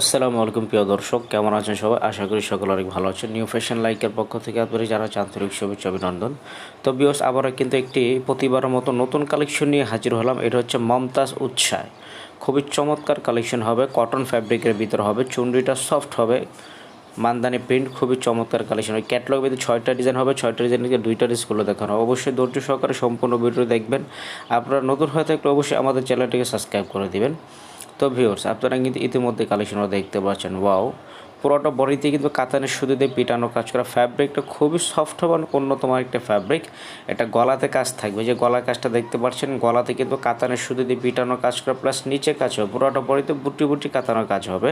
আসসালামু আলাইকুম প্রিয় দর্শক, কেমন আছেন সবাই? আশা করি সকল অনেক ভালো আছেন। নিউ ফ্যাশন লাইকের পক্ষ থেকে আপনারা যারা আন্তরিক শুভেচ্ছা, অভিনন্দন। তো বিয়স আবারও কিন্তু একটি প্রতিবারের মতো নতুন কালেকশন নিয়ে হাজির হলাম। এটা হচ্ছে মমতাজ উৎসাহ খুবই চমৎকার কালেকশন হবে। কটন ফ্যাব্রিকের ভিতর হবে চুন্ডিটা সফট হবে। মানদানি প্রিন্ট খুবই চমৎকার কালেকশন হয় ক্যাটলগ ভিতরে ছয়টা ডিজাইন হবে। ছয়টা ডিজাইন থেকে দুইটা ডিসগুলো দেখানো হবে। অবশ্যই ধৈর্য সহকারে সম্পূর্ণ ভিডিও দেখবেন। আপনারা নতুন হয়ে থাকলে অবশ্যই আমাদের চ্যানেলটিকে সাবস্ক্রাইব করে দিবেন। তো ভিউর্স আপনারা কিন্তু ইতিমধ্যে কালেকশনও দেখতে পাচ্ছেন। ওয়াও পুরোটা বডিতে কিন্তু কাতানের সুতো দিয়ে পিটানো কাজ করা ফ্যাব্রিকটা খুবই সফট এবং অন্যতম একটা ফ্যাব্রিক এটা গলাতে কাজ থাকবে। যে গলার কাজটা দেখতে পাচ্ছেন, গলাতে কিন্তু কাতানের সুতো দিয়ে পিটানো কাজ করা প্লাস নিচে কাজ হবে। পুরোটা বডিতে বুটি বুটি কাতানো কাজ হবে।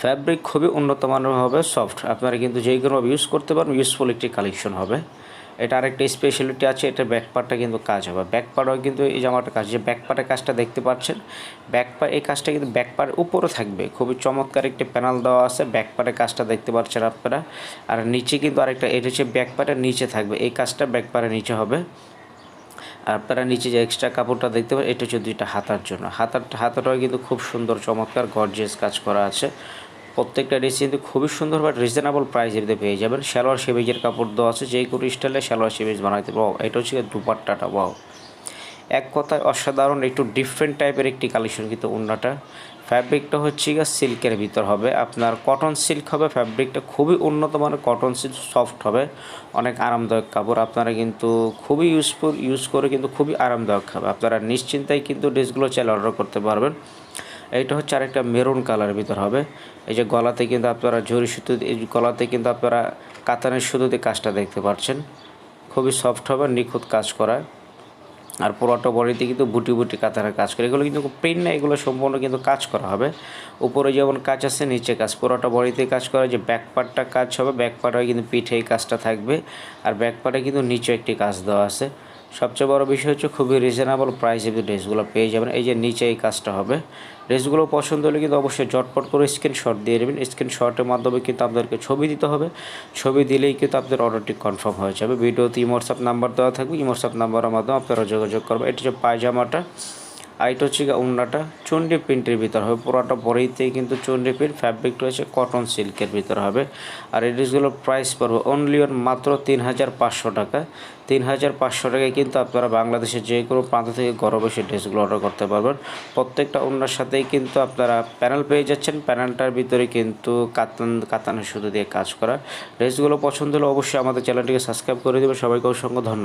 ফ্যাব্রিক খুবই উন্নত মানের হবে সফট আপনারা কিন্তু যেই কোনো ইউজ করতে পারেন ইউজফুল একটি কালেকশন হবে। এটা আরেকটা স্পেশালিটি আছে, এটা ব্যাক পার্টটা কিন্তু কাজ হবে। ব্যাক পার্টও কিন্তু এই জামাটা কাজ, যে ব্যাক পার্টের কাজটা দেখতে পাচ্ছেন ব্যাক পার্ট এই কাজটা কিন্তু ব্যাক পার্টের উপরে থাকবে। খুবই চমৎকার একটি প্যানেল দেওয়া আছে ব্যাক কাজটা দেখতে পাচ্ছেন আপনারা। আর নিচে কিন্তু আরেকটা, এটা হচ্ছে ব্যাক পার্টের নিচে থাকবে। এই কাজটা ব্যাক পার্টের নিচে হবে। আর আপনারা নিচে যে এক্সট্রা কাপড়টা দেখতে পারেন এটা হচ্ছে দুইটা হাতার জন্য। হাতার, হাতাটাও কিন্তু খুব সুন্দর, চমৎকার গর্জিয়াস কাজ করা আছে। প্রত্যেকটা ড্রেস কিন্তু খুবই সুন্দর বা রিজনেবল প্রাইসের পেয়ে যাবেন। সালোয়ার সেবিজের কাপড় দেওয়া আছে, যেই কোনো স্টাইলে সালোয়ার সেবিজ বানাইতে পারো। এটা হচ্ছে দুপাট্টাটা বাও এক কথায় অসাধারণ, একটু ডিফারেন্ট টাইপের একটি কালেকশন কিন্তু অন্যটা ফ্যাব্রিকটা হচ্ছে গিয়ে সিল্কের ভিতর হবে। আপনার কটন সিল্ক হবে ফ্যাব্রিকটা খুবই উন্নত মানের কটন সিল্ক সফট হবে। অনেক আরামদায়ক কাপড়। আপনারা কিন্তু খুবই ইউজফুল ইউজ করে কিন্তু খুবই আরামদায়ক হবে আপনারা নিশ্চিন্তায় কিন্তু ড্রেসগুলো চাইলে অর্ডার করতে পারবেন। এইটা হচ্ছে আরেকটা মেরুন কালারের ভিতর হবে। এই যে গলাতে কিন্তু আপনারা ঝুরি সুতো এই গলাতে কিন্তু আপনারা কাতানের সুতোতে কাজটা দেখতে পাচ্ছেন খুবই সফট হবে, নিখুঁত কাজ করা। আর পুরোটা বডিতে কিন্তু বুটি বুটি কাতারের কাজ করে। এগুলো কিন্তু প্রিন্ট না, এগুলো সম্পূর্ণ কিন্তু কাজ করা হবে। উপরে যেমন কাজ আছে, নিচে কাজ। পুরোটা বডিতে কাজ করা যে ব্যাক পার্টটা কাজ হবে। ব্যাক পার্টে কিন্তু পিঠে এই কাজটা থাকবে। আর ব্যাক পার্টে কিন্তু নিচে একটি কাজ দেওয়া আছে। সবচেয়ে বড় বিষয় হচ্ছে খুবই রিজনেবল প্রাইসে ড্রেসগুলো পেয়ে যাবেন। এই যে নিচে এই কাজটা হবে ড্রেসগুলো পছন্দ হলে কিন্তু অবশ্যই জটপট করে স্ক্রিনশট দিয়ে দেবেন স্ক্রিনশটের মাধ্যমে কিন্তু আপনাদেরকে ছবি দিতে হবে। ছবি দিলেই কিন্তু আপনাদের অর্ডারটি কনফার্ম হয়ে যাবে। ভিডিওতে ইমোটসঅ্যাপ নাম্বার দেওয়া থাকবে। ইমোটসঅ্যাপ নাম্বারের মাধ্যমে আপনারা যোগাযোগ করবেন। এটি হচ্ছে পায়জামাটা। আর এটা হচ্ছে উন্নাটা চন্ডি প্রিন্টের ভিতর হবে। পুরোটা বড়িতেই কিন্তু চন্ডি প্রিন্ট ফ্যাব্রিকটা হচ্ছে কটন সিল্কের ভিতর হবে। আর এই ড্রেসগুলোর প্রাইস পড়বে অনলি অন মাত্র তিন হাজার পাঁচশো টাকা। তিন হাজার পাঁচশো টাকায় কিন্তু আপনারা বাংলাদেশের যে কোনো প্রান্ত থেকে ঘরে বসে ড্রেসগুলো অর্ডার করতে পারবেন। প্রত্যেকটা অন্যার সাথেই কিন্তু আপনারা প্যানেল পেয়ে যাচ্ছেন। প্যানেলটার ভিতরে কিন্তু কাতান, কাতানের সুতো দিয়ে কাজ করা। ড্রেসগুলো পছন্দ হলে অবশ্যই আমাদের চ্যানেলটিকে সাবস্ক্রাইব করে দেবেন। সবাইকে অসংখ্য ধন্যবাদ।